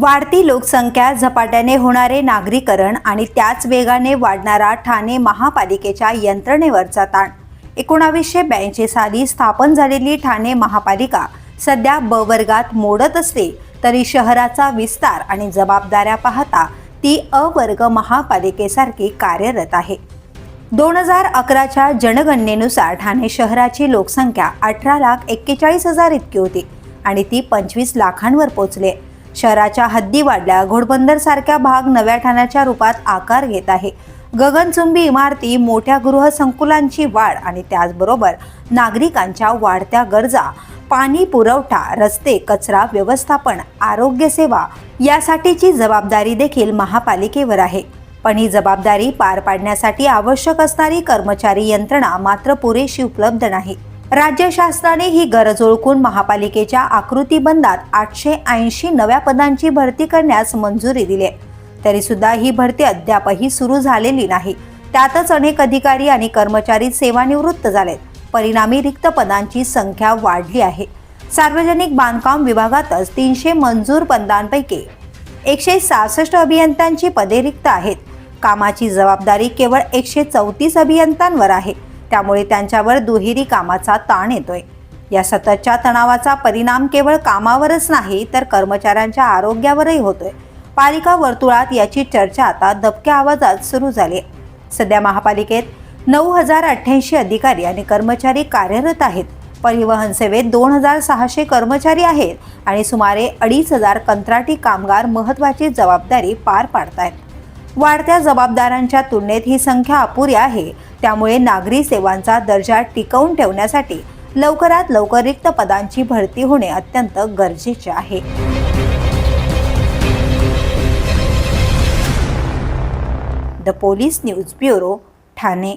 वाढती लोकसंख्या झपाट्याने होणारे नागरीकरण आणि त्याच वेगाने वाढणारा ठाणे महापालिकेच्या यंत्रणेवरचा ताण एकोणावीसशे ब्याऐंशी साली स्थापन झालेली ठाणे महापालिका सध्या ब वर्गात मोडत असली तरी शहराचा विस्तार आणि जबाबदाऱ्या पाहता ती अ वर्ग महापालिकेसारखी कार्यरत आहे दोन हजार अकराच्या जनगणनेनुसार ठाणे शहराची लोकसंख्या अठरा लाख एक्केचाळीस हजार इतकी होती आणि ती पंचवीस लाखांवर पोचली आहे. शहराच्या हद्दी वाढल्या घोडबंदर सारख्या भाग नव्या ठाण्याच्या रूपात आकार घेत आहे. गगनचुंबी इमारती मोठ्या गृहसंकुलांची वाढ आणि त्याचबरोबर नागरिकांच्या वाढत्या गरजा पाणी पुरवठा रस्ते कचरा व्यवस्थापन आरोग्य सेवा यासाठीची जबाबदारी देखील महापालिकेवर आहे. पण ही जबाबदारी पार पाडण्यासाठी आवश्यक असणारी कर्मचारी यंत्रणा मात्र पुरेशी उपलब्ध नाही. राज्य शासनाने ही गरज ओळखून महापालिकेच्या आकृतीबंधात आठशे ऐंशी नव्या पदांची भरती करण्यास मंजुरी दिली आहे. तरी सुद्धा ही भरती अद्यापही सुरू झालेली नाही. त्यातच अनेक अधिकारी आणि कर्मचारी सेवानिवृत्त झालेत. परिणामी रिक्त पदांची संख्या वाढली आहे. सार्वजनिक बांधकाम विभागातच तीनशे मंजूर पदांपैकी एकशे सहासष्ट अभियंत्यांची पदे रिक्त आहेत. कामाची जबाबदारी केवळ एकशे चौतीस अभियंत्यांवर आहे. त्यामुळे त्यांच्यावर दुहेरी कामाचा ताण येतोय. या सततच्या तणावाचा परिणाम केवळ कामावरच नाही तर कर्मचाऱ्यांच्या आरोग्यावरही होतोय. पालिका वर्तुळात याची चर्चा आता दबक्या आवाजात सुरू झाली आहे. सध्या महापालिकेत नऊ हजार अठ्ठ्याऐंशी अधिकारी आणि कर्मचारी कार्यरत आहेत. परिवहन सेवेत दोन हजार सहाशे कर्मचारी आहेत आणि सुमारे अडीच हजार कंत्राटी कामगार महत्त्वाची जबाबदारी पार पाडत आहेत वाढत्या जबाबदाऱ्यांच्या तुलनेत ही संख्या अपुरी आहे. त्यामुळे नागरी सेवांचा दर्जा टिकवून ठेवण्यासाठी लवकरात लवकर रिक्त पदांची भरती होणे अत्यंत गरजेचे आहे. The police news bureau Thane.